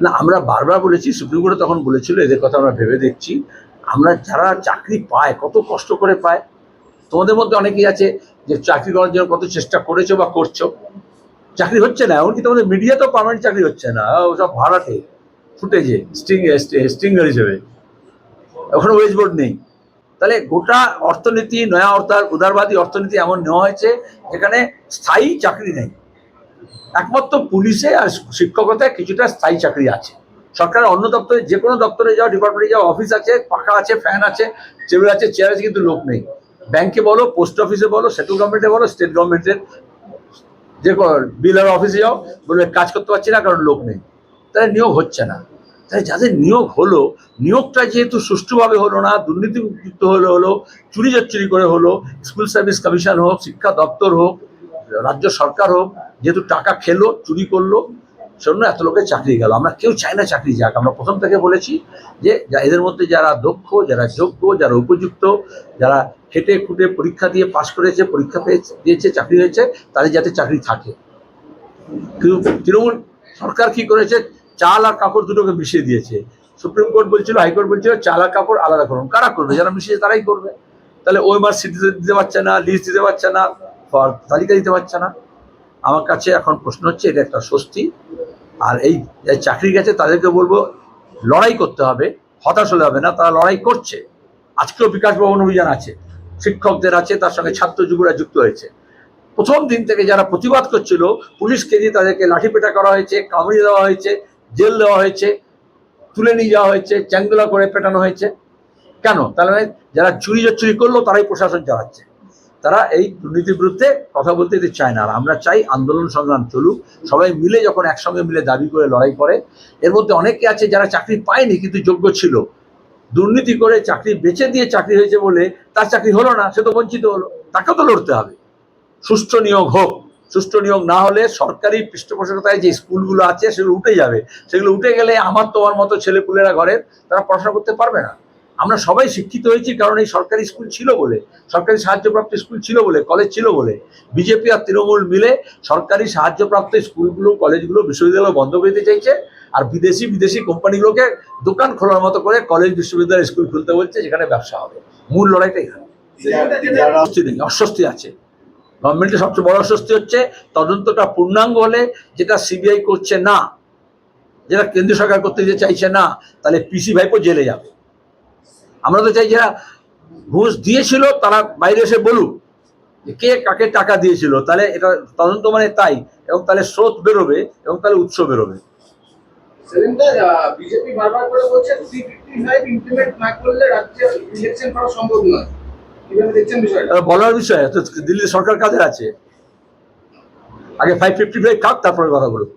না আমরা বারবার বলেছি, সুপ্রিম কোর্টে তখন বলেছিল, এদের কথা আমরা ভেবে দেখছি। আমরা যারা চাকরি পায়, কত কষ্ট করে পায়, তোমাদের মধ্যে অনেকেই আছে যে চাকরি করার জন্য কত চেষ্টা করেছ বা করছ। চাকরি হচ্ছে না, এমনকি তোমাদের মিডিয়াতেও পার্মানেন্ট চাকরি হচ্ছে না। ওসব ভাড়াটে ফুটেজে স্টিং স্টিঙ্গার হিসেবে। ওখানে ওয়েজ বোর্ড নেই। তাহলে গোটা অর্থনীতি, নয়া অর্থাৎ উদারবাদী অর্থনীতি এমন নেওয়া হয়েছে, যেখানে স্থায়ী চাকরি নেই। একমাত্র পুলিশে আর শিক্ষকতায় কিছুটা স্থায়ী চাকরি আছে। সরকারের অন্য দপ্তরে, যে কোনো দপ্তরে যাও ডিপার্টমেন্টে যাও অফিস আছে, পাখা আছে ফ্যান আছে টেবিল আছে চেয়ার আছে, কিন্তু লোক নেই। ব্যাংকে বলো পোস্ট অফিসে বলো সেন্ট্রাল গভর্নমেন্টে বলো স্টেট গভর্নমেন্টের যে বিলার অফিসে যাও বলবে কাজ করতে পারছি না, কারণ লোক নেই। তাহলে নিয়োগ হচ্ছে না। তাই যাদের নিয়োগ হলো, নিয়োগটা যেহেতু সুষ্ঠুভাবে হলো না দুর্নীতিযুক্ত হলে, হলো চুরি চুরি করে হলো স্কুল সার্ভিস কমিশন হোক, শিক্ষা দপ্তর হোক রাজ্য সরকার হোক, যেহেতু টাকা খেলো, চুরি করল, সেজন্য এত লোকের চাকরি গেল। আমরা কেউ চাই না চাকরি যাক। আমরা প্রথম থেকে বলেছি যে এদের মধ্যে যারা দক্ষ, যারা যোগ্য, যারা উপযুক্ত, যারা খেটে খুঁটে পরীক্ষা দিয়ে পাশ করেছে, পরীক্ষা পেয়েছে দিয়েছে, চাকরি হয়েছে, তাদের যাতে চাকরি থাকে। কিন্তু তৃণমূল সরকার কি করেছে? চাল আর কাপড় দুটোকে মিশিয়ে দিয়েছে। সুপ্রিম কোর্ট বলছিল, হাইকোর্ট বলছিল, চাল আর কাপড় আলাদা করুন। কারা করবে? যারা মিশিয়েছে তারাই করবে। তাহলে মাস সিটি দিতে পারছে না, লিস্ট দিতে পারছে না। তালিকা দিতে পারছে না। আমার কাছে এখন প্রশ্ন হচ্ছে, এটা একটা স্বস্তি। আর এই চাকরি গেছে, তাদেরকে বলব, লড়াই করতে হবে। হতাশ হলে হবে না, তারা লড়াই করছে। আজকেও বিকাশ ভবন অভিযান আছে। শিক্ষকদের আছে, তার সঙ্গে ছাত্র যুবরা যুক্ত হয়েছে। প্রথম দিন থেকে যারা প্রতিবাদ করছিল পুলিশকে দিয়ে তাদেরকে লাঠিপেটা করা হয়েছে, কামড়িয়ে দেওয়া হয়েছে, জেল দেওয়া হয়েছে, তুলে নিয়ে যাওয়া হয়েছে, চ্যাংদোলা করে পেটানো হয়েছে। কেন? তাহলে যারা চুরি চুরি করল, তারাই প্রশাসন চালাচ্ছে। তারা এই দুর্নীতির বিরুদ্ধে কথা বলতে চায় না। আর আমরা চাই আন্দোলন সংগ্রাম চলুক। সবাই মিলে যখন একসঙ্গে মিলে দাবি করে লড়াই করে, এর মধ্যে অনেকে আছে যারা চাকরি পায়নি কিন্তু যোগ্য ছিল। দুর্নীতি করে চাকরি বেচে দিয়ে চাকরি হয়েছে বলে তার চাকরি হলো না, সে তো বঞ্চিত হলো। তাকেও তো লড়তে হবে। সুষ্ঠু নিয়োগ হোক। সুষ্ঠু নিয়োগ না হলে সরকারি পৃষ্ঠপোষকতায় যে স্কুলগুলো আছে সেগুলো উঠে যাবে। সেগুলো উঠে গেলে আমার তোমার মতো ছেলেপুলেরা ঘরে তারা পড়াশোনা করতে পারবে না। আমরা সবাই শিক্ষিত হয়েছি কারণ এই সরকারি স্কুল ছিল বলে, সরকারি সাহায্যপ্রাপ্ত স্কুল ছিল বলে, কলেজ ছিল বলে। বিজেপি আর তৃণমূল মিলে সরকারি সাহায্যপ্রাপ্ত স্কুলগুলো, কলেজগুলো, বিশ্ববিদ্যালয় বন্ধ দিতে চাইছে আর বিদেশি বিদেশি কোম্পানিগুলোকে দোকান খোলার মতো করে কলেজ, বিশ্ববিদ্যালয় স্কুল খুলতে বলছে, যেখানে ব্যবসা হবে। মূল লড়াইটা এখানে। অস্বস্তি অস্বস্তি আছে। গভর্নমেন্টের সবচেয়ে বড় অস্বস্তি হচ্ছে তদন্তটা পূর্ণাঙ্গ হলে যেটা সিবিআই করছে না, যেটা কেন্দ্রীয় সরকার করতে যে চাইছে না, তাহলে পিসি ভাইপো জেলে যাবে। আমরা তো চাই যারা ঘুষ দিয়েছিল তারা বাইরে এসে বলুক কে কাকে টাকা দিয়েছিল। তাহলে এটা তদন্ত মানে তাই এবং তাহলে স্রোত বেরোবে এবং তাহলে উৎস বেরোবে। সেলিমদা বিজেপি বারবার করে বলছে থ্রি ফিফটি ফাইভ ইমপ্লিমেন্ট না করলে রাজ্যে ইলেকশন করা সম্ভব নয়। কীভাবে দেখছেন বিষয়টা? এবার বলার বিষয় দিল্লি সরকার কাদের আছে? আগে ফাইভ ফিফটি ফাইভ খাক তারপরে কথা বলুক।